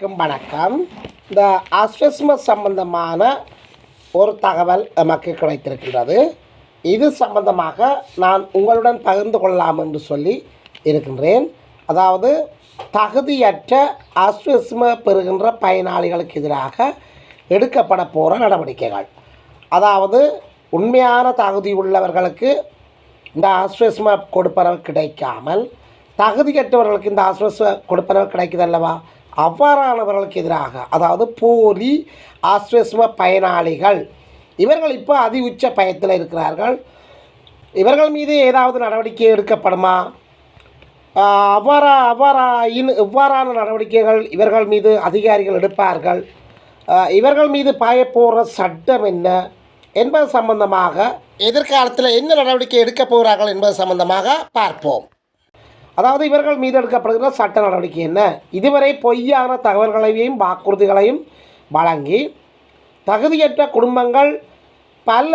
அனைவருக்கும் வணக்கம். இந்த அஸ்வஸ்ம சம்பந்தமான ஒரு தகவல் நமக்கு கிடைத்திருக்கின்றது. இது சம்பந்தமாக நான் உங்களுடன் பகிர்ந்து கொள்ளலாம் என்று சொல்லி இருக்கின்றேன். அதாவது தகுதியற்ற அஸ்வஸ்ம பெறுகின்ற பயனாளிகளுக்கு எதிராக எடுக்கப்பட போகிற நடவடிக்கைகள். அதாவது உண்மையான தகுதி உள்ளவர்களுக்கு இந்த ஆஸ்வஸ்ம கொடுப்பனவு கிடைக்காமல் தகுதியற்றவர்களுக்கு இந்த ஆஸ்வஸ்ம கொடுப்பனவு கிடைக்குது அல்லவா? அவ்வாறானவர்களுக்கு எதிராக அதாவது போலி ஆஸ்வஸ்ம பயனாளிகள் இவர்கள் இப்போ அதி உச்ச பயத்தில் இருக்கிறார்கள். இவர்கள் மீது ஏதாவது நடவடிக்கை எடுக்கப்படுமா? அவ்வாறா அவ்வாறா இன் இவ்வாறான நடவடிக்கைகள் இவர்கள் மீது அதிகாரிகள் எடுப்பார்கள். இவர்கள் மீது பாயப்போகிற சட்டம் என்ன? என்பது சம்பந்தமாக எதிர்காலத்தில் என்ன நடவடிக்கை எடுக்க போகிறார்கள் என்பது சம்பந்தமாக பார்ப்போம். அதாவது இவர்கள் மீது எடுக்கப்படுகிற சட்ட நடவடிக்கை என்ன? இதுவரை பொய்யான தகவல்களையும் வாக்குறுதிகளையும் வழங்கி தகுதியற்ற குடும்பங்கள் பல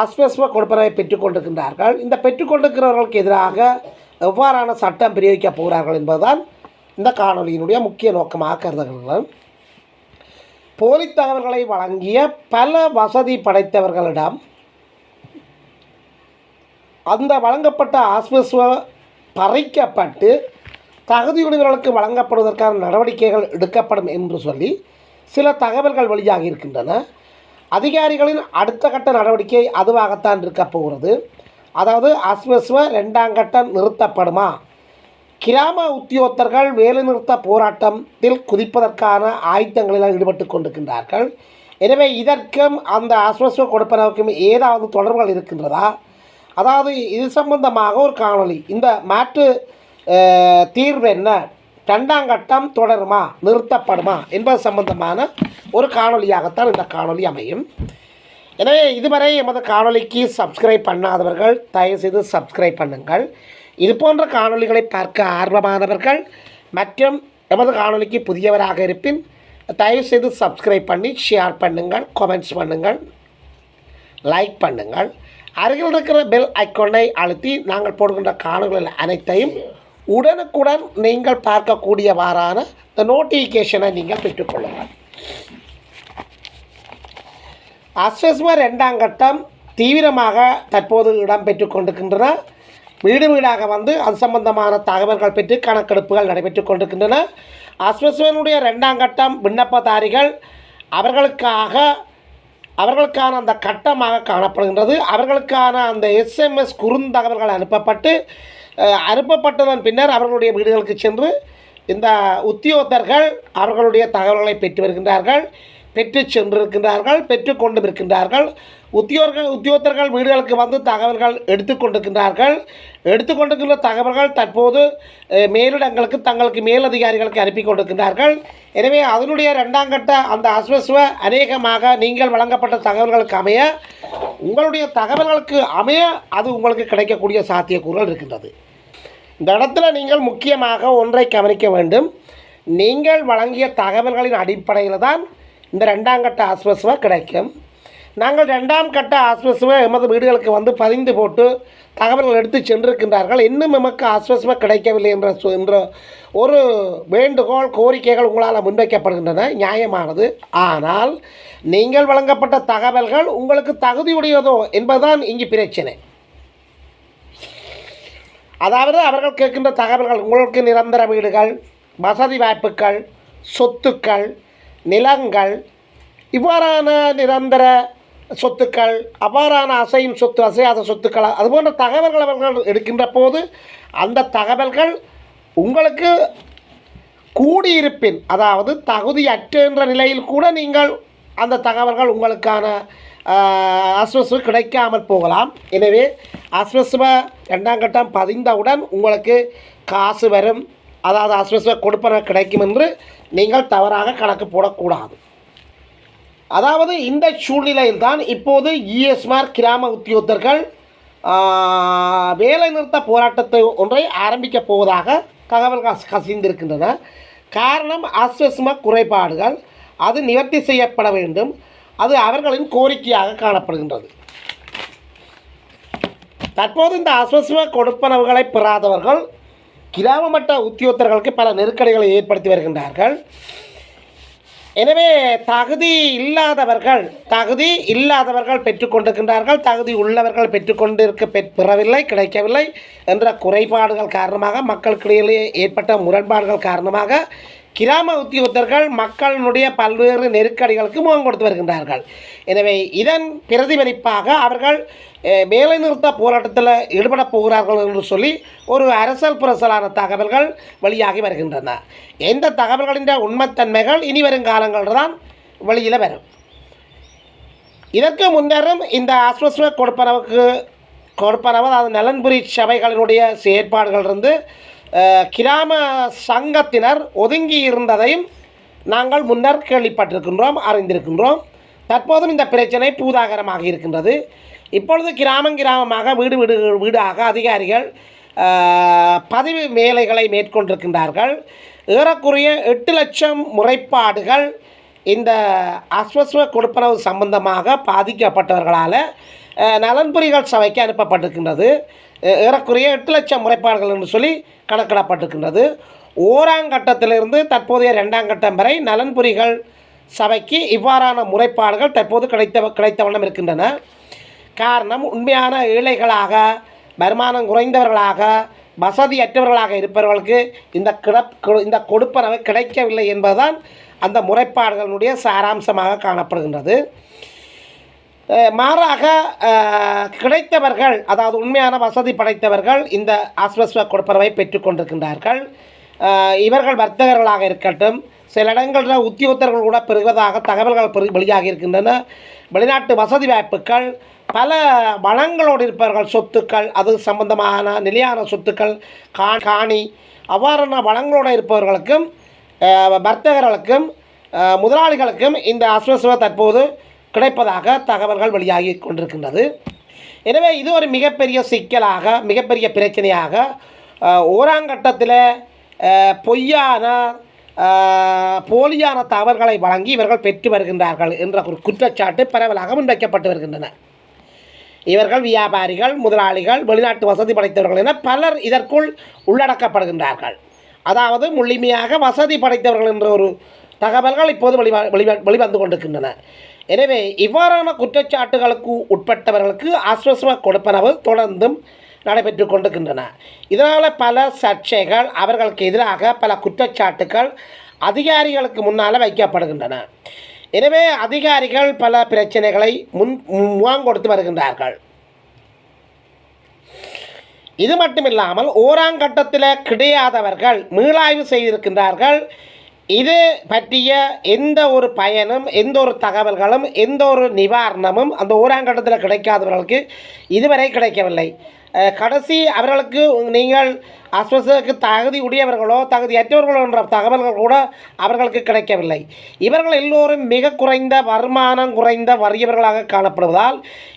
அஸ்வஸ்வ கொடுப்பனவை பெற்றுக்கொண்டிருக்கின்றார்கள். இந்த பெற்றுக்கொண்டிருக்கிறவர்களுக்கு எதிராக எவ்வாறான சட்டம் பிரயோகிக்கப் போகிறார்கள் என்பதுதான் இந்த காணொளியினுடைய முக்கிய நோக்கமாக கருதுகிறேன் போலி தகவல்களை வழங்கிய பல வசதி படைத்தவர்களிடம் அந்த வழங்கப்பட்ட ஆஸ்வஸ்வ பறிக்கப்பட்டு தகுதியுடையவர்களுக்கு வழங்கப்படுவதற்கான நடவடிக்கைகள் எடுக்கப்படும் என்று சொல்லி சில தகவல்கள் வெளியாகி இருக்கின்றன. அதிகாரிகளின் அடுத்த கட்ட நடவடிக்கை அதுவாகத்தான் இருக்கப் போகிறது. அதாவது அஸ்வஸ்வ ரெண்டாம் கட்டம் நிறுத்தப்படுமா? கிராம உத்தியோகத்தர்கள் வேலைநிறுத்த போராட்டத்தில் குதிப்பதற்கான ஆயத்தங்களில் ஈடுபட்டு கொண்டிருக்கின்றார்கள். எனவே இதற்கும் அந்த அஸ்வஸ்வ கொடுப்பனவுக்கும் ஏதாவது தொடர்புகள் இருக்கின்றதா? அதாவது இது சம்பந்தமாக ஒரு காணொளி. இந்த மாற்று தீர்வு என்ன? ரெண்டாம் கட்டம் தொடருமா? நிறுத்தப்படுமா? என்பது சம்பந்தமான ஒரு காணொளியாகத்தான் இந்த காணொளி அமையும். எனவே இதுவரை எமது காணொளிக்கு சப்ஸ்கிரைப் பண்ணாதவர்கள் தயவுசெய்து சப்ஸ்கிரைப் பண்ணுங்கள். இது போன்ற காணொளிகளை பார்க்க ஆர்வமானவர்கள் மற்றும் எமது காணொளிக்கு புதியவராக இருப்பின் தயவுசெய்து சப்ஸ்கிரைப் பண்ணி ஷேர் பண்ணுங்கள் கமெண்ட்ஸ் பண்ணுங்கள் லைக் பண்ணுங்கள். அருகில் இருக்கிற பெல் ஐக்கோனை அழுத்தி நாங்கள் போடுகின்ற காணொலிகள் அனைத்தையும் உடனுக்குடன் நீங்கள் பார்க்கக்கூடியவாறான இந்த நோட்டிஃபிகேஷனை நீங்கள் பெற்றுக்கொள்ளுங்கள் அஸ்வஸ்ம ரெண்டாம் கட்டம் தீவிரமாக தற்போது இடம்பெற்று கொண்டிருக்கின்றன. வீடு வீடாக வந்து அது சம்பந்தமான தகவல்கள் பெற்று கணக்கெடுப்புகள் நடைபெற்று கொண்டிருக்கின்றன. அஸ்வஸ்மனுடைய ரெண்டாம் கட்டம் விண்ணப்பதாரிகள் அவர்களுக்காக அவர்களுக்கான அந்த கட்டமாக காணப்படுகின்றது. அவர்களுக்கான அந்த எஸ்எம்எஸ் குறுந்தகவல்கள் அனுப்பப்பட்டு அனுப்பப்பட்டதன் பின்னர் அவர்களுடைய வீடுகளுக்கு சென்று இந்த உத்தியோகத்தர்கள் அவர்களுடைய தகவல்களை பெற்று வருகின்றார்கள். பெற்று சென்றிருக்கின்றார்கள் பெற்று கொண்டும் இருக்கின்றார்கள் உத்தியோர்கள் உத்தியோகத்தர்கள் வீடுகளுக்கு வந்து தகவல்கள் எடுத்துக்கொண்டிருக்கின்றார்கள் எடுத்துக்கொண்டிருக்கின்ற தகவல்கள் தற்போது மேலிடங்களுக்கு தங்களுக்கு மேலதிகாரிகளுக்கு அனுப்பி கொண்டிருக்கின்றார்கள். எனவே அதனுடைய ரெண்டாம் கட்ட அந்த அஸ்வஸ்வ அநேகமாக நீங்கள் வழங்கப்பட்ட தகவல்களுக்கு அமைய உங்களுடைய தகவல்களுக்கு அமைய அது உங்களுக்கு கிடைக்கக்கூடிய சாத்தியக்கூறுகள் இருக்கின்றது. இந்த இடத்துல நீங்கள் முக்கியமாக ஒன்றை கவனிக்க வேண்டும். நீங்கள் வழங்கிய தகவல்களின் அடிப்படையில் தான் இந்த ரெண்டாம் கட்ட ஆஸ்வஸ்வ கிடைக்கும். நாங்கள் ரெண்டாம் கட்ட ஆஸ்வஸ்வ எமது வீடுகளுக்கு வந்து பதிந்து போட்டு தகவல்கள் எடுத்து சென்றிருக்கின்றார்கள். இன்னும் எமக்கு ஆஸ்வசமாக கிடைக்கவில்லை என்ற சொ- என்ற ஒரு வேண்டுகோள் கோரிக்கைகள் உங்களால் முன்வைக்கப்படுகின்றன. நியாயமானது. ஆனால் நீங்கள் வழங்கப்பட்ட தகவல்கள் உங்களுக்கு தகுதியுடையதோ என்பதுதான் இங்கு பிரச்சனை. அதாவது அவர்கள் கேட்கின்ற தகவல்கள் உங்களுக்கு நிரந்தர வீடுகள் வசதி வாய்ப்புகள் சொத்துக்கள் நிலங்கள் இவ்வாறான நிரந்தர சொத்துக்கள் அவ்வாறான அசையும் சொத்து அசையாத சொத்துக்கள் அதுபோன்ற தகவல்கள் அவர்கள் எடுக்கின்ற போது அந்த தகவல்கள் உங்களுக்கு கூடியிருப்பின் அதாவது தகுதியற்ற நிலையில் கூட நீங்கள் அந்த தகவல்கள் உங்களுக்கான அஸ்வஸ்வ கிடைக்காமல் போகலாம். எனவே அஸ்வசுவ ரெண்டாம் கட்டம் பதிந்தவுடன் உங்களுக்கு காசு வரும். அதாவது அஸ்வஸ்வ கொடுப்பன கிடைக்கும் என்று நீங்கள் தவறாக கணக்கு போடக்கூடாது. அதாவது இந்த சூழ்நிலையில்தான் இப்போது இஎஸ்மார் கிராம உத்தியோகத்தர்கள் வேலைநிறுத்த போராட்டத்தை ஒன்றை ஆரம்பிக்கப் போவதாக தகவல் கசிந்திருக்கின்றன. காரணம் அஸ்வஸ்ம குறைபாடுகள். அது நிவர்த்தி செய்யப்பட வேண்டும். அது அவர்களின் கோரிக்கையாக காணப்படுகின்றது. தற்போது இந்த அஸ்வஸ்ம கொடுப்பனவுகளை பெறாதவர்கள் கிராம மட்ட உத்தியோகத்தர்களுக்கு பல நெருக்கடிகளை ஏற்படுத்தி வருகின்றார்கள். எனவே தகுதி இல்லாதவர்கள் தகுதி இல்லாதவர்கள் பெற்றுக்கொண்டிருக்கின்றார்கள் தகுதி உள்ளவர்கள் பெற்றுக்கொண்டிருக்க பெற் பெறவில்லை கிடைக்கவில்லை என்ற குறைபாடுகள் காரணமாக மக்களுக்கிடையிலே ஏற்பட்ட முரண்பாடுகள் காரணமாக கிராம உத்தியோகத்தர்கள் மக்களினுடைய பல்வேறு நெருக்கடிகளுக்கு முகம் கொடுத்து வருகின்றார்கள். எனவே இதன் பிரதிபலிப்பாக அவர்கள் வேலைநிறுத்த போராட்டத்தில் ஈடுபட போகிறார்கள் என்று சொல்லி ஒரு அரசல் புரசலான தகவல்கள் வெளியாகி வருகின்றன. எந்த தகவல்களின் உண்மைத்தன்மைகள் இனி வரும் காலங்களில் தான் வெளியில் வரும். இதற்கு முன்னரும் இந்த ஆஸ்வஸ்வ கொடுப்பனவுக்கு கொடுப்பனவு அதாவது நலன்புரி சபைகளினுடைய செயற்பாடுகளிலிருந்து இருந்து கிராம சங்கத்தினர் ஒதுங்கி இருந்ததையும் நாங்கள் முன்னர் கேள்விப்பட்டிருக்கின்றோம் அறிந்திருக்கின்றோம். தற்போதும் இந்த பிரச்சனை பூதாகரமாக இருக்கின்றது. இப்பொழுது கிராமம் கிராமமாக வீடு வீடு வீடாக அதிகாரிகள் பதிவு வேலைகளை மேற்கொண்டிருக்கின்றார்கள். ஏறக்குறைய எட்டு லட்சம் முறைப்பாடுகள் இந்த அஸ்வஸ்வ கொடுப்பனவு சம்பந்தமாக பாதிக்கப்பட்டவர்களால் நலன்புரிகள் சபைக்கு அனுப்பப்பட்டிருக்கின்றது. ஏறக்குறைய எட்டு லட்சம் முறைப்பாடுகள் என்று சொல்லி கணக்கிடப்பட்டிருக்கின்றது. ஓராங்கட்டத்திலிருந்து தற்போதைய ரெண்டாம் கட்டம் வரை நலன்புரிகள் சபைக்கு இவ்வாறான முறைப்பாடுகள் தற்போது கிடைத்த கிடைத்த வண்ணம் இருக்கின்றன. காரணம் உண்மையான ஏழைகளாக வருமானம் குறைந்தவர்களாக வசதியற்றவர்களாக இருப்பவர்களுக்கு இந்த கிடப் இந்த கொடுப்பனவு கிடைக்கவில்லை என்பதுதான் அந்த முறைப்பாடுகளுடைய சாராம்சமாக காணப்படுகின்றது. மாறாக கிடைத்தவர்கள் அதாவது உண்மையான வசதி படைத்தவர்கள் இந்த ஆஸ்வஸ்வ கொடுப்பனவை பெற்றுக்கொண்டிருக்கின்றார்கள். இவர்கள் வர்த்தகர்களாக இருக்கட்டும் சில இடங்களில் உத்தியோகத்தர்கள் கூட பெறுவதாக தகவல்கள் பெரு வெளியாகி இருக்கின்றன வெளிநாட்டு வசதி வாய்ப்புகள் பல வளங்களோடு இருப்பவர்கள் சொத்துக்கள் அது சம்பந்தமான நிலையான சொத்துக்கள் கா காணி அவ்வாறான வளங்களோடு இருப்பவர்களுக்கும் வர்த்தகர்களுக்கும் முதலாளிகளுக்கும் இந்த அஸ்வஸ்வ தற்போது கிடைப்பதாக தகவல்கள் வெளியாகி கொண்டிருக்கின்றது. எனவே இது ஒரு மிகப்பெரிய சிக்கலாக மிகப்பெரிய பிரச்சனையாக ஓராங்கட்டத்தில் பொய்யான போலியான தவறுகளை வழங்கி இவர்கள் பெற்று வருகின்றார்கள் என்ற ஒரு குற்றச்சாட்டு பரவலாக முன்வைக்கப்பட்டு வருகின்றன. இவர்கள் வியாபாரிகள் முதலாளிகள் வெளிநாட்டு வசதி படைத்தவர்கள் என பலர் இதற்குள் உள்ளடக்கப்படுகின்றார்கள். அதாவது முழுமையாக வசதி படைத்தவர்கள் என்ற ஒரு தகவல்கள் இப்போது வெளிவ வெளிவ வெளிவந்து கொண்டிருக்கின்றன. எனவே இவ்வாறான குற்றச்சாட்டுகளுக்கு உட்பட்டவர்களுக்கு ஆஸ்வசம கொடுப்பனவு தொடர்ந்தும் நடைபெற்று கொண்டிருக்கின்றன. இதனால் பல சர்ச்சைகள் அவர்களுக்கு எதிராக பல குற்றச்சாட்டுகள் அதிகாரிகளுக்கு முன்னால் வைக்கப்படுகின்றன. எனவே அதிகாரிகள் பல பிரச்சனைகளை முன் முகம் கொடுத்து வருகின்றார்கள். இது மட்டுமில்லாமல் ஓராங்கட்டத்தில் கிடையாதவர்கள் மீளாய்வு செய்திருக்கின்றார்கள். இது பற்றிய எந்த ஒரு பயனும் எந்த ஒரு தகவல்களும் எந்த ஒரு நிவாரணமும் அந்த ஓராங்கட்டத்தில் கிடைக்காதவர்களுக்கு இதுவரை கிடைக்கவில்லை. கடைசி அவர்களுக்கு நீங்கள் அஸ்வசுக்கு தகுதி உடையவர்களோ தகுதியற்றவர்களோ என்ற தகவல்கள் கூட அவர்களுக்கு கிடைக்கவில்லை. இவர்கள் எல்லோரும் மிக குறைந்த வருமானம் குறைந்த வறியவர்களாக காணப்படுவதால்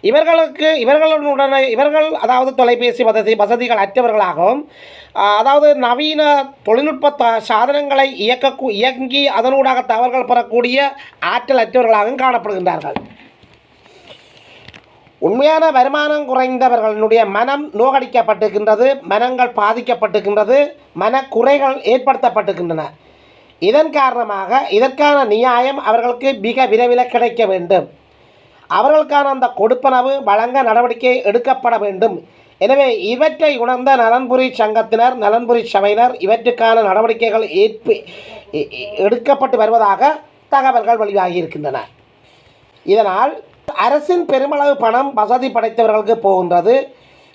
இவர்களுக்கு இவர்களுடன இவர்கள் அதாவது தொலைபேசி வசதி வசதிகள் அற்றவர்களாகவும் அதாவது நவீன தொழில்நுட்ப த சாதனங்களை இயக்க இயங்கி அதனூடாக தகவல்கள் பெறக்கூடிய ஆற்றல் அற்றவர்களாகவும் காணப்படுகின்றார்கள். உண்மையான வருமானம் குறைந்தவர்களுடைய மனம் நோகடிக்கப்பட்டிருக்கின்றது மனங்கள் பாதிக்கப்பட்டிருக்கின்றது மனக்குறைகள் ஏற்படுத்தப்பட்டிருக்கின்றன. இதன் காரணமாக இதற்கான நியாயம் அவர்களுக்கு மிக விரைவில் கிடைக்க வேண்டும். அவர்களுக்கான அந்த கொடுப்பனவு வழங்க நடவடிக்கை எடுக்கப்பட வேண்டும். எனவே இவற்றை உணர்ந்த நலன்புரி சங்கத்தினர் நலன்புரி சபையினர் இவற்றுக்கான நடவடிக்கைகள் ஏற்பு எடுக்கப்பட்டு வருவதாக தகவல்கள் வெளியாகி இருக்கின்றன. இதனால் அரசின் பெருமளவு பணம் வசதி படைத்தவர்களுக்கு போகின்றது.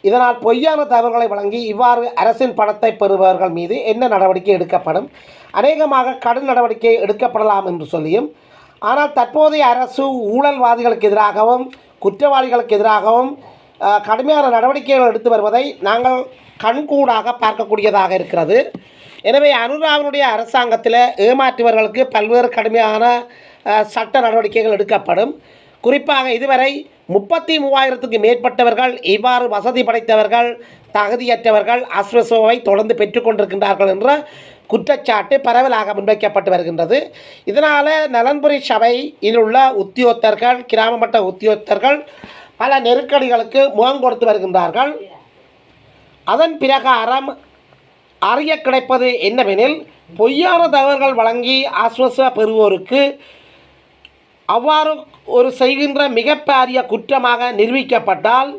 இதனால் பொய்யான தகவல்களை வழங்கி இவ்வாறு அரசின் பணத்தை பெறுபவர்கள் மீது என்ன நடவடிக்கை எடுக்கப்படும்? அநேகமாக கடும் நடவடிக்கை எடுக்கப்படலாம் என்று சொல்லியும் ஆனால் தற்போதைய அரசு ஊழல்வாதிகளுக்கு எதிராகவும் குற்றவாளிகளுக்கு எதிராகவும் கடுமையான நடவடிக்கைகள் எடுத்து வருவதை நாங்கள் கண்கூடாக பார்க்கக்கூடியதாக இருக்கிறது. எனவே அனுராவினுடைய அரசாங்கத்தில் ஏமாற்றுவர்களுக்கு பல்வேறு கடுமையான சட்ட நடவடிக்கைகள் எடுக்கப்படும். குறிப்பாக இதுவரை முப்பத்தி மூவாயிரத்துக்கு மேற்பட்டவர்கள் இவ்வாறு வசதி படைத்தவர்கள் தகுதியற்றவர்கள் அஸ்வசோவை தொடர்ந்து பெற்றுக்கொண்டிருக்கின்றார்கள் என்ற குற்றச்சாட்டு பரவலாக முன்வைக்கப்பட்டு வருகின்றது. இதனால் நலன்புரி சபையில் உள்ள உத்தியோகத்தர்கள் கிராம மட்ட உத்தியோகத்தர்கள் பல நெருக்கடிகளுக்கு முகம் கொடுத்து வருகின்றார்கள். அதன் பிரகாரம் அறிய கிடைப்பது என்னவெனில் பொய்யான தகவல்கள் வழங்கி ஆஸ்வச பெறுவோருக்கு அவ்வாறு ஒரு செய்கின்ற மிகப்பெரிய குற்றமாக நிரூபிக்கப்பட்டால்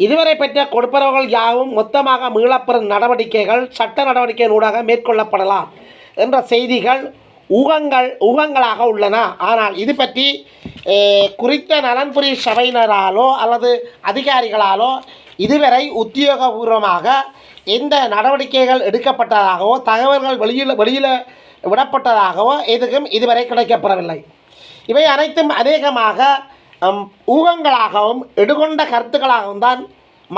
இதுவரை பெற்ற கொடுப்பனவுகள் யாவும் மொத்தமாக மீளப்பெறும் நடவடிக்கைகள் சட்ட நடவடிக்கையினூடாக மேற்கொள்ளப்படலாம் என்ற செய்திகள் ஊகங்கள் ஊகங்களாக உள்ளன. ஆனால் இது பற்றி குறித்த நலன்புரி சபையினராலோ அல்லது அதிகாரிகளாலோ இதுவரை உத்தியோகபூர்வமாக எந்த நடவடிக்கைகள் எடுக்கப்பட்டதாகவோ தகவல்கள் வெளியில் வெளியில் விடப்பட்டதாகவோ எதுவும் இதுவரை கிடைக்கப்பெறவில்லை. இவை அனைத்தும் அநேகமாக ஊகங்களாகவும் எடுகொண்ட கருத்துக்களாகவும் தான்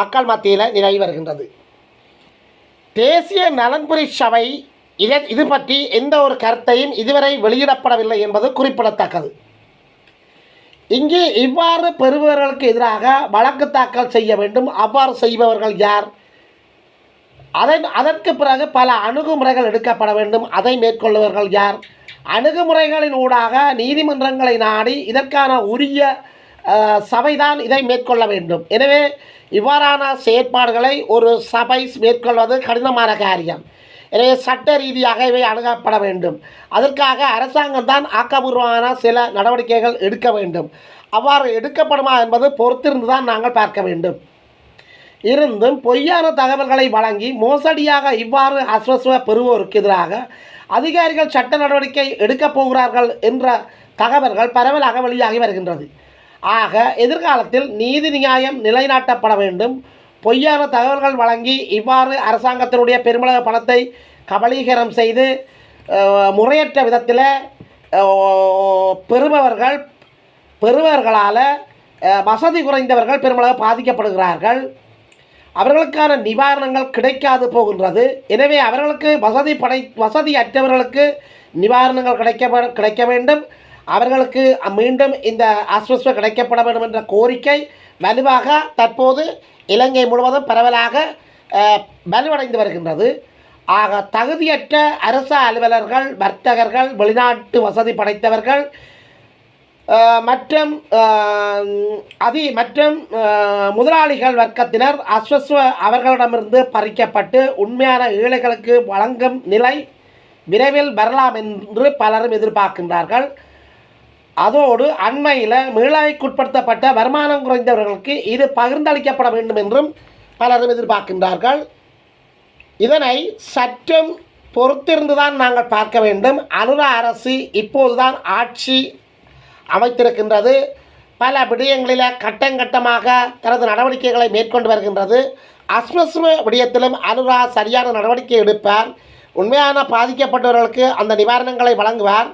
மக்கள் மத்தியில் நிலவி வருகின்றது. தேசிய நலன்புரி சபை இதை இது பற்றி எந்த ஒரு கருத்தையும் இதுவரை வெளியிடப்படவில்லை என்பது குறிப்பிடத்தக்கது. இங்கே இவ்வாறு பெறுபவர்களுக்கு எதிராக வழக்கு தாக்கல் செய்ய வேண்டும். அவ்வாறு செய்பவர்கள் யார்? அதன் அதற்கு பிறகு பல அணுகுமுறைகள் எடுக்கப்பட வேண்டும். அதை மேற்கொள்பவர்கள் யார்? அணுகுமுறைகளின் ஊடாக நீதிமன்றங்களை நாடி இதற்கான உரிய சபைதான் இதை மேற்கொள்ள வேண்டும். எனவே இவ்வாறான செயற்பாடுகளை ஒரு சபை மேற்கொள்வது கடினமான காரியம். எனவே சட்ட ரீதியாக இவை அணுகப்பட வேண்டும். அதற்காக அரசாங்கம் தான் ஆக்கபூர்வமான சில நடவடிக்கைகள் எடுக்க வேண்டும். அவ்வாறு எடுக்கப்படுமா என்பது பொறுத்திருந்து தான் நாங்கள் பார்க்க வேண்டும். இருந்தும் பொய்யான தகவல்களை வழங்கி மோசடியாக இவ்வாறு அஸ்வஸ்வ பெறுவோருக்கு எதிராக அதிகாரிகள் சட்ட நடவடிக்கை எடுக்கப் போகிறார்கள் என்ற தகவல்கள் பரவலாக வெளியாகி வருகின்றது. ஆக எதிர்காலத்தில் நீதி நியாயம் நிலைநாட்டப்பட வேண்டும். பொய்யான தகவல்கள் வழங்கி இவ்வாறு அரசாங்கத்தினுடைய பெருமளவு பணத்தை கபலீகரம் செய்து முறையற்ற விதத்தில் பெறுபவர்கள் பெறுபவர்களால் வசதி குறைந்தவர்கள் பெருமளவு பாதிக்கப்படுகிறார்கள். அவர்களுக்கான நிவாரணங்கள் கிடைக்காது போகின்றது. எனவே அவர்களுக்கு வசதி படை வசதி அற்றவர்களுக்கு நிவாரணங்கள் கிடைக்க கிடைக்க வேண்டும். அவர்களுக்கு மீண்டும் இந்த ஆஸ்வஸ்வ கிடைக்கப்பட வேண்டும் என்ற கோரிக்கை வலுவாக தற்போது இலங்கை முழுவதும் பரவலாக வலுவடைந்து வருகின்றது. ஆக தகுதியற்ற அரசு அலுவலர்கள் வர்த்தகர்கள் வெளிநாட்டு வசதி படைத்தவர்கள் மற்றும் அதி மற்றும் முதலாளிகள் வர்க்கத்தினர் அஸ்வஸ்வ அவர்களிடமிருந்து பறிக்கப்பட்டு உண்மையான ஏழைகளுக்கு வழங்கும் நிலை விரைவில் வரலாம் என்று பலரும் எதிர்பார்க்கின்றார்கள். அதோடு அண்மையில் மீளாய்க்குட்படுத்தப்பட்ட வருமானம் குறைந்தவர்களுக்கு இது பகிர்ந்தளிக்கப்பட வேண்டும் என்றும் பலரும் எதிர்பார்க்கின்றார்கள். இதனை சற்றும் பொறுத்திருந்துதான் நாங்கள் பார்க்க வேண்டும். அனுர அரசு இப்போதுதான் ஆட்சி அமைத்திருக்கின்றது. பல விடயங்களில் கட்டங்கட்டமாக தனது நடவடிக்கைகளை மேற்கொண்டு வருகின்றது. அஸ்மஸ்ம விடயத்திலும் அனுரா சரியான நடவடிக்கை எடுப்பார். உண்மையான பாதிக்கப்பட்டவர்களுக்கு அந்த நிவாரணங்களை வழங்குவார்.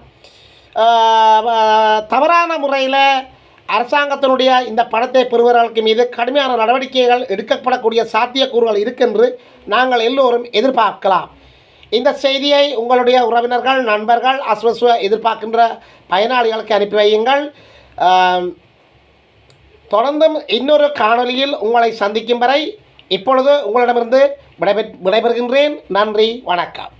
தவறான முறையில் அரசாங்கத்தினுடைய இந்த பணத்தை பெறுபவர்களுக்கு மீது கடுமையான நடவடிக்கைகள் எடுக்கப்படக்கூடிய சாத்தியக்கூறுகள் இருக்கென்று நாங்கள் எல்லோரும் எதிர்பார்க்கலாம். இந்த செய்தியை உங்களுடைய உறவினர்கள் நண்பர்கள் அஸ்வஸ்வ எதிர்பார்க்கின்ற பயனாளிகளுக்கு அனுப்பி வையுங்கள். தொடர்ந்தும் இன்னொரு காணொலியில் உங்களை சந்திக்கும் வரை இப்பொழுது உங்களிடமிருந்து விடைபெற் விடைபெறுகின்றேன். நன்றி வணக்கம்.